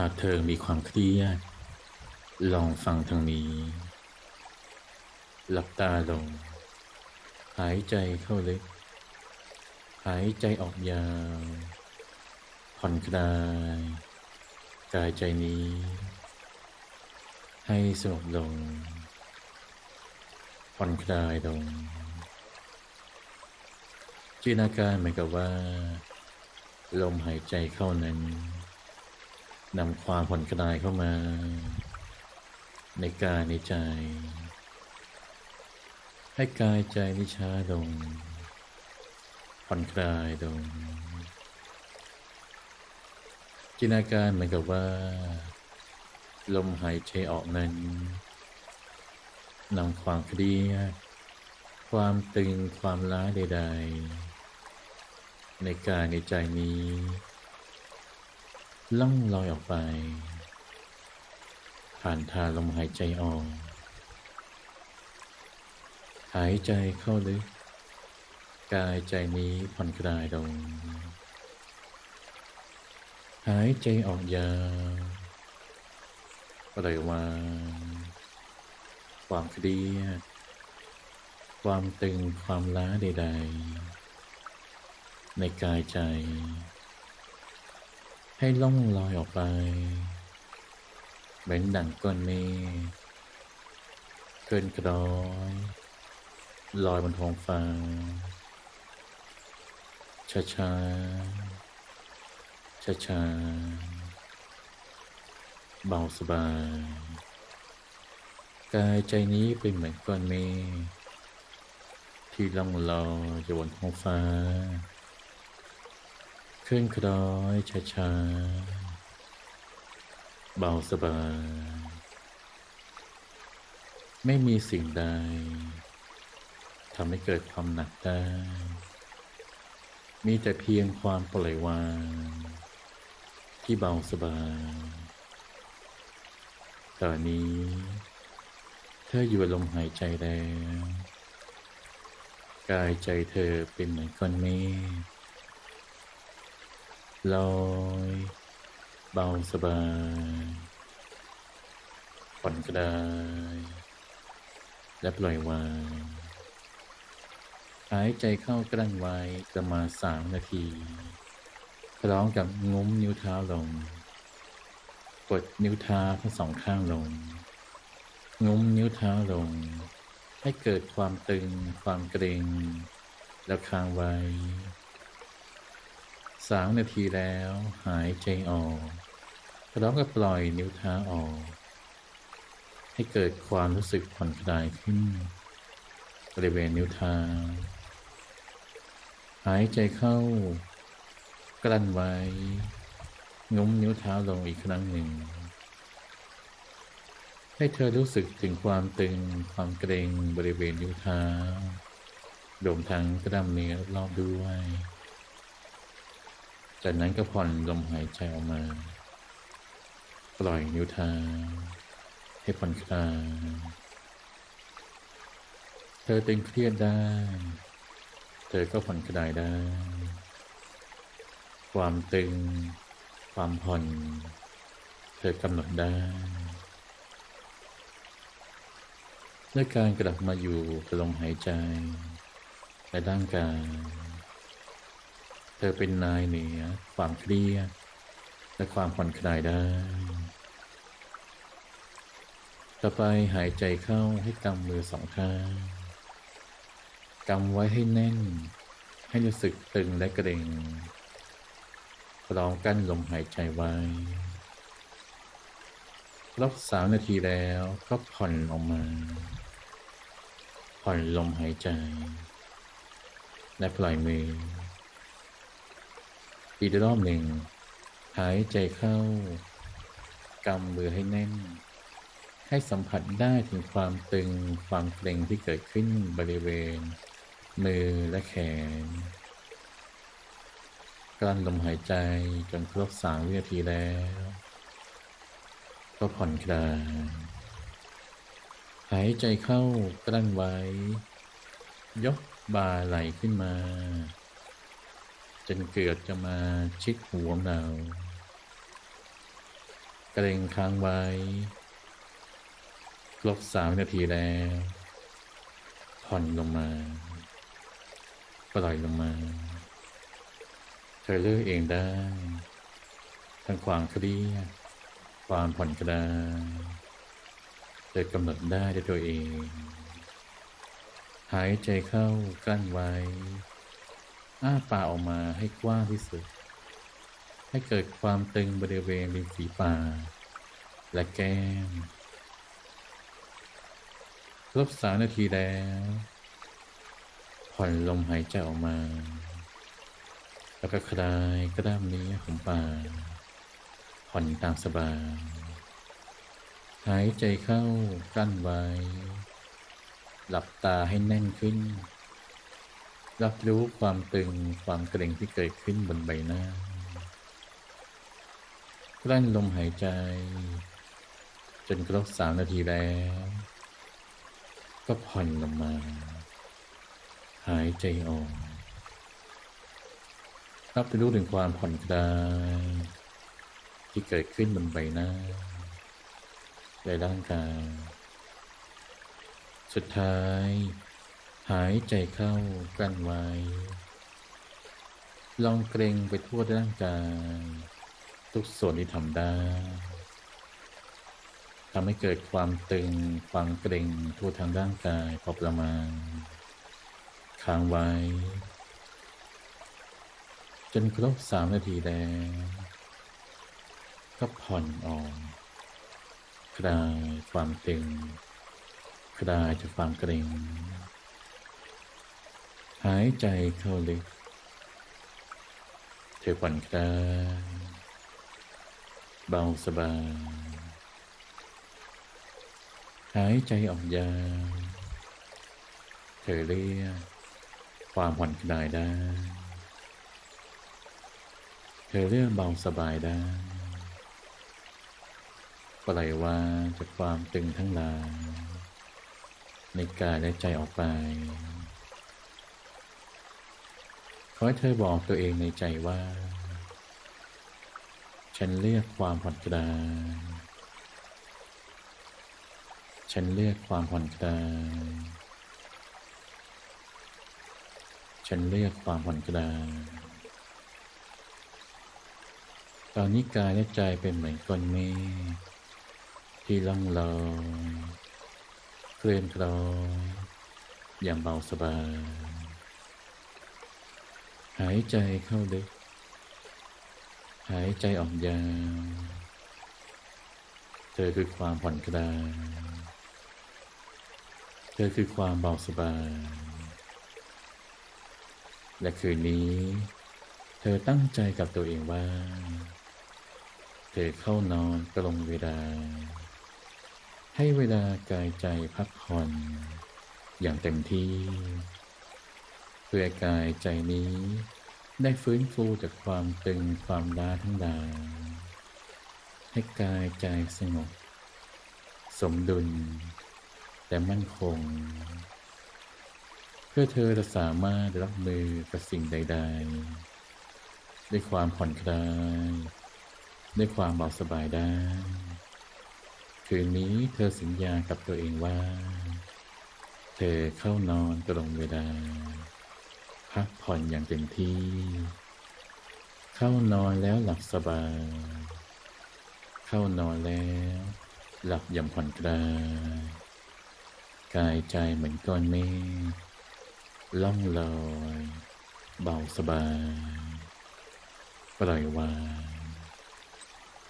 หากเธอมีความเครียด ลองฟังทางนี้ หลับตาลง หายใจเข้าลึก หายใจออกยาว ผ่อนคลาย กายใจนี้ ให้สงบลง ผ่อนคลายลง จินตนาการเหมือนกับว่า ลมหายใจเข้านั้น นำความผ่อนคลายเข้ามา ในกายในใจ ให้กายใจนิช้าลงผ่อนคลายลงจินตนาการเหมือนกับว่า ลมหายใจออกนั้นนำความเครียดความตึงความล้าใด ๆ ในกายในใจนี้ ล่องลอยออกไป ผ่านทางลมหายใจออก หายใจเข้าลึก กายใจนี้ผ่อนคลายลง หายใจออกยาวปล่อยวางความเครียดความตึงความล้าใด ๆ ในกายใจ ให้ล่องลอยออกไป เหมือนดั่งก้อนเมฆเกินกร้อยลอยบนท้องฟ้า ช้าช้าช้าช้าๆเบาสบาย กายใจนี้เป็นเหมือนก้อนเมฆที่ล่องลอยอยู่บนท้องฟ้า คลื่อนคล้อยช้าๆ เบาสบาย ไม่มีสิ่งใดทำให้เกิดความหนักได้ มีแต่เพียงความปล่อยวาง ที่เบาสบาย ตอนนี้ เธออยู่ลมหายใจแล้ว กายใจเธอเป็นเหมือนก้อนเมฆ ลอยเบาสบายผ่อนคลายและปล่อยวางหายใจเข้ากลั้นไว้ประมาณสามนาที พร้อมกับงุ้มนิ้วเท้าลง กดนิ้วเท้าทั้งสองข้างลง งุ้มนิ้วเท้าลง ให้เกิดความตึง ความเกร็งแล้วค้างไว้ สามนาทีแล้วหายใจออกพร้อมกับปล่อยนิ้วเท้าออก ให้เกิดความรู้สึกผ่อนคลายขึ้น บริเวณนิ้วเท้า หายใจเข้ากลั้นไว้งุ้มนิ้วเท้าลงอีกครั้งหนึ่ง ให้เธอรู้สึกถึงความตึงความเกร็งบริเวณนิ้วเท้ารวมทั้งกล้ามเนื้อรอบด้วย จากนั้นก็ผ่อนลมหายใจออกมา ปล่อยนิ้วเท้าให้ผ่อนคลายเธอตึงเครียดได้ เธอก็ผ่อนคลายได้ ความตึง ความผ่อน เธอกำหนดได้ด้วยการกลับมาอยู่กับลมหายใจและร่างกาย เธอเป็นนายเหนือความเครียดและความผ่อนคลายได้ ต่อไปหายใจเข้าให้กำมือสองข้างกำไว้ให้แน่น ให้รู้สึกตึงและเกร็งพร้อมกั้นลมหายใจไว้รอบสามนาทีแล้วก็ผ่อนออกมา ผ่อนลมหายใจ และปล่อยมือ อีกรอบหนึ่ง หายใจเข้ากำมือให้แน่น ให้สัมผัสได้ถึงความตึงความเกร็งที่เกิดขึ้นบริเวณ มือและแขนกลั้นลมหายใจจนครบสามวินาทีแล้ว ก็ผ่อนคลายหายใจเข้ากลั้นไว้ ยกบ่าไหลขึ้นมา จนเกือบจะมาชิดหัวเราเกรงค้างไว้ ครบสามนาทีแล้ว ผ่อนลงมา ปล่อยลงมา เธอเลือกเองได้ ทั้งความเครียดความผ่อนคลายเธอกำหนดได้ด้วยตัวเอง หายใจเข้ากลั้นไว้ อ้าปากออกมาให้กว้างที่สุด ให้เกิดความตึงบริเวณริมฝีปากและแก้มครบสามนาทีแล้ว ผ่อนลมหายใจออกมา แล้วก็คลายกล้ามเนื้อของปากผ่อนตามสบายหายใจเข้ากลั้นไว้ หลับตาให้แน่นขึ้น รับรู้ความตึงความเกร็งที่เกิดขึ้นบนใบหน้ากลั้นลมหายใจ จนครบสามนาทีแล้ว ก็ผ่อนลงมา หายใจออก รับรู้ถึงความผ่อนคลายที่เกิดขึ้นบนใบหน้าในร่างกายสุดท้าย หายใจเข้ากลั้นไว้ ลองเกรงไปทั่วร่างกาย ทุกส่วนที่ทำได้ทำให้เกิดความตึง ความเกร็งทั่วทางร่างกายพอประมาณ ค้างไว้ จนครบสามนาทีแล้วก็ผ่อนออก คลายความตึง คลายจากความเกร็ง หายใจเข้าลึกเธอผ่อนคลายเบาสบาย หายใจออกยาวเธอเรียกความผ่อนคลายได้ เธอเรียกเบาสบายได้ปล่อยวางจากความตึงทั้งหลายในกายและใจออกไป ขอให้เธอบอกตัวเองในใจว่า ฉันเลือกความผ่อนคลายฉันเลือกความผ่อนคลายฉันเลือกความผ่อนคลายตอนนี้กายและใจเป็นเหมือนก้อนเมฆที่ล่องลอยเคลื่อนคลอยอย่างเบาสบาย หายใจเข้าลึก หายใจออกยาว เธอคือความผ่อนคลาย เธอคือความเบาสบาย และคืนนี้ เธอตั้งใจกับตัวเองว่า เธอเข้านอนตรงเวลา ให้เวลากายใจพักผ่อนอย่างเต็มที่ เพื่อกายใจนี้ ได้ฟื้นฟูจากความตึงความล้าทั้งหลาย ให้กายใจสงบ สมดุลและมั่นคง เพื่อเธอจะสามารถรับมือกับสิ่งใด ๆ ด้วยความผ่อนคลาย ด้วยความเบาสบายได้ คืนนี้เธอสัญญากับตัวเองว่า เธอเข้านอนตรงเวลา พักผ่อนอย่างเต็มที่ เข้านอนแล้วหลับสบาย เข้านอนแล้ว หลับอย่างผ่อนคลาย กายใจเหมือนก้อนเมฆล่องลอย เบาสบาย ปล่อยวาง